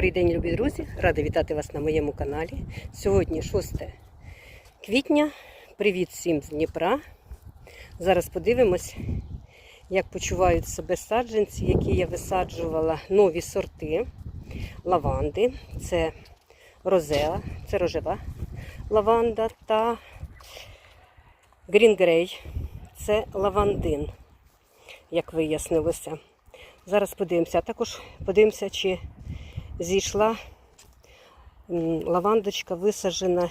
Добрий день, любі друзі! Рада вітати вас на моєму каналі. Сьогодні 6 квітня. Привіт всім з Дніпра. Зараз подивимось, як почувають себе саджанці, які я висаджувала нові сорти лаванди. Це розеа, це рожева лаванда та грінгрей. Це лавандин, як вияснилося. Зараз подивимося. А також подивимося, чи зійшла лавандочка, висаджена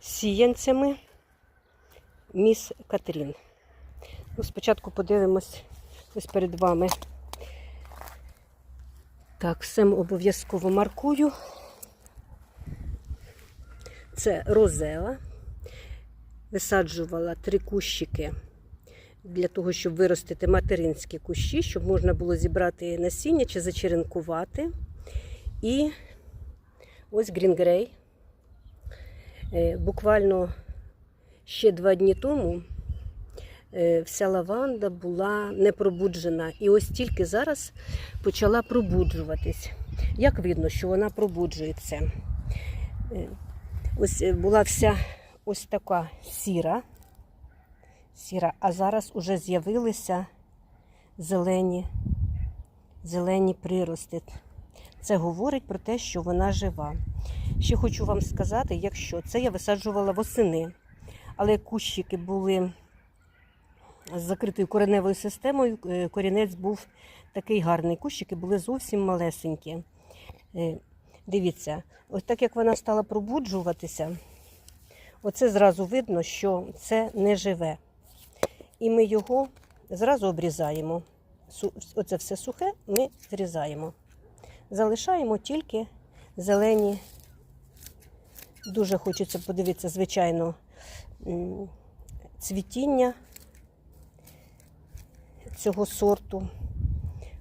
сіянцями міс Катрін. Ну, спочатку подивимось ось перед вами. Так, все обов'язково маркую. Це розеа. Висаджувала три кущики для того, щоб виростити материнські кущі, щоб можна було зібрати насіння чи зачеренкувати. І ось Грінгрей. Буквально ще два дні тому е, вся лаванда була не пробуджена. І ось тільки зараз почала пробуджуватись. Як видно, що вона пробуджується? Е, Ось е, була вся ось така сіра сіра, а зараз уже з'явилися зелені, зелені прирости. Це говорить про те, що вона жива. Ще хочу вам сказати, якщо це я висаджувала восени, але кущики були з закритою кореневою системою, е, корінець був такий гарний. Кущики були зовсім малесенькі. Е, Дивіться, ось так як вона стала пробуджуватися, оце зразу видно, що це не живе. І ми його зразу обрізаємо. Оце все сухе ми зрізаємо. Залишаємо тільки зелені. Дуже хочеться подивитися, звичайно, цвітіння цього сорту.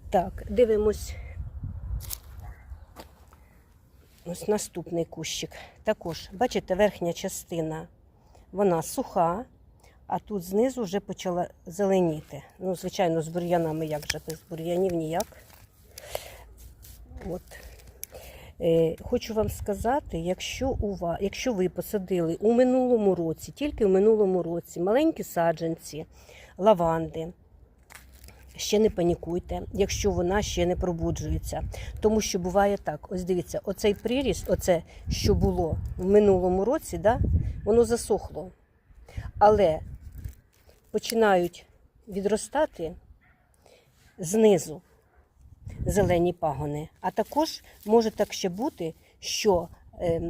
Так, дивимось. Ось наступний кущик. Також, бачите, верхня частина, вона суха, а тут знизу вже почала зеленіти. Ну, звичайно, з бур'янами як же без бур'янів ніяк. От. Е, хочу вам сказати, якщо, у вас, якщо ви посадили у минулому році, тільки в минулому році, маленькі саджанці, лаванди, ще не панікуйте, якщо вона ще не пробуджується. Тому що буває так: ось дивіться, оцей приріст, оце, що було в минулому році, да, воно засохло. Але починають відростати знизу зелені пагони. А також може так ще бути, що е,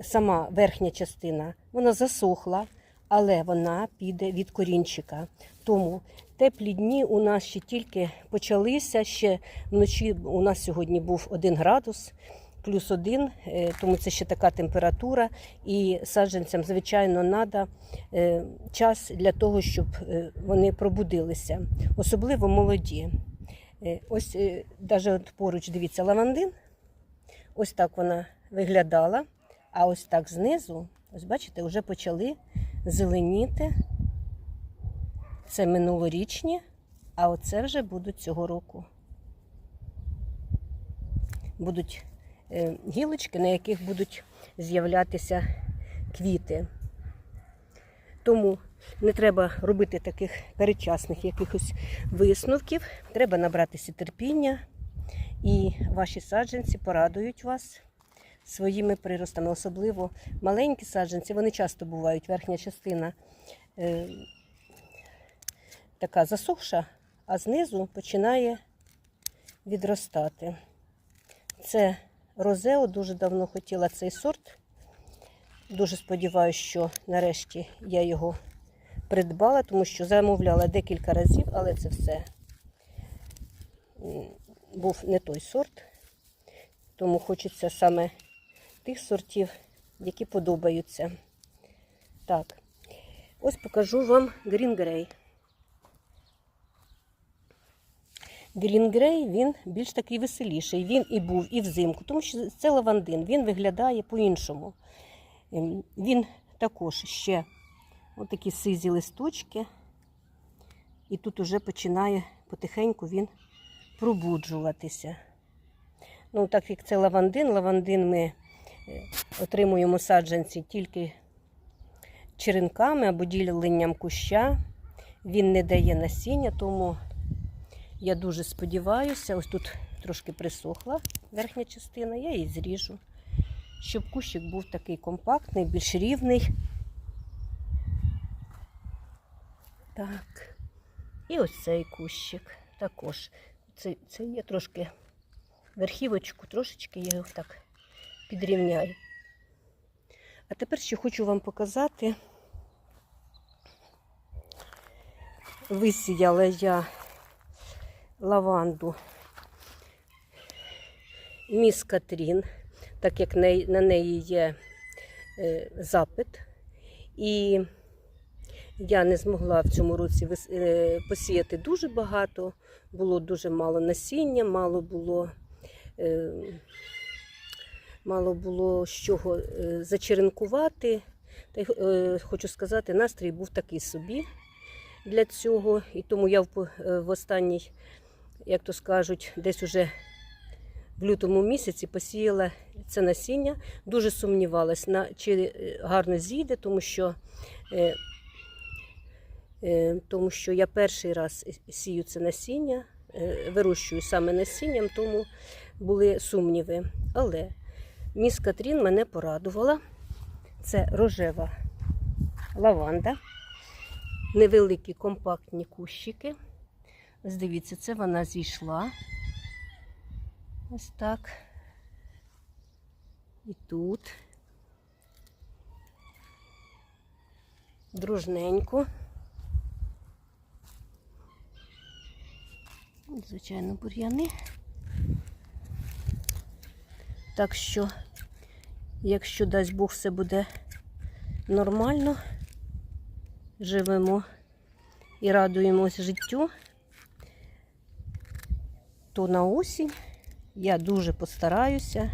сама верхня частина вона засохла, але вона піде від корінчика. Тому теплі дні у нас ще тільки почалися. Ще вночі у нас сьогодні був 1 градус. Плюс один, е, тому це ще така температура, і саджанцям, звичайно, треба час для того, щоб е, вони пробудилися, особливо молоді. Е, Ось навіть от поруч, дивіться, лавандин. Ось так вона виглядала. А ось так знизу, ось бачите, вже почали зеленіти. Це минулорічні, а оце вже будуть цього року. Будуть е, гілочки, на яких будуть з'являтися квіти. Тому не треба робити таких передчасних якихось висновків. Треба набратися терпіння, і ваші саджанці порадують вас своїми приростами. Особливо маленькі саджанці, вони часто бувають, верхня частина е, така засохша, а знизу починає відростати. Це розео, дуже давно хотіла цей сорт. Дуже сподіваюся, що нарешті я його придбала, тому що замовляла декілька разів, але це все був не той сорт. Тому хочеться саме тих сортів, які подобаються. Так, ось покажу вам Green Grey. Green Grey, він більш такий веселіший. Він і був, і взимку, тому що це лавандин, він виглядає по-іншому. Ем, Він також ще отакі сизі листочки. І тут уже починає потихеньку він пробуджуватися. Ну, так як це лавандин, лавандин ми е, отримуємо саджанці тільки черенками або діленням куща. Він не дає насіння, тому я дуже сподіваюся, ось тут трошки присохла верхня частина, я її зріжу, щоб кущик був такий компактний, більш рівний. Так. І ось цей кущик також. Це, це є трошки верхівочку, трошечки я його так підрівняю. А тепер ще хочу вам показати. Висіяла я лаванду міс Катрін, так як на- на неї є е, запит. І я не змогла в цьому році е, посіяти дуже багато, було дуже мало насіння, мало було, е, мало було з чого е, зачеренкувати. Та й хочу сказати, настрій був такий собі для цього. І тому я в, останній, як то скажуть, десь уже в лютому місяці посіяла це насіння. Дуже сумнівалась, чи гарно зійде, тому що. Е, тому що я перший раз сію це насіння, е, вирощую саме насінням, тому були сумніви. Але міс Катрін мене порадувала. Це рожева лаванда, невеликі компактні кущики. Ось дивіться, це вона зійшла. Ось так. І тут. Дружненько. Звичайно, бур'яни. Так що, якщо дасть Бог все буде нормально, живемо і радуємось життю, то на осінь я дуже постараюся,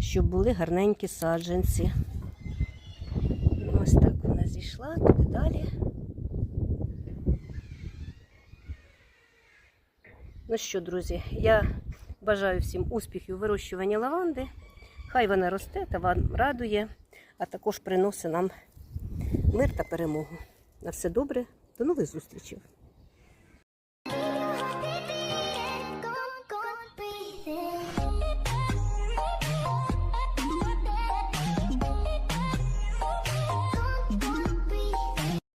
щоб були гарненькі саджанці. Ось так вона зійшла, туди далі. Ну що, друзі, я бажаю всім успіхів у вирощуванні лаванди. Хай вона росте та вам радує, а також приносить нам мир та перемогу. На все добре, до нових зустрічей!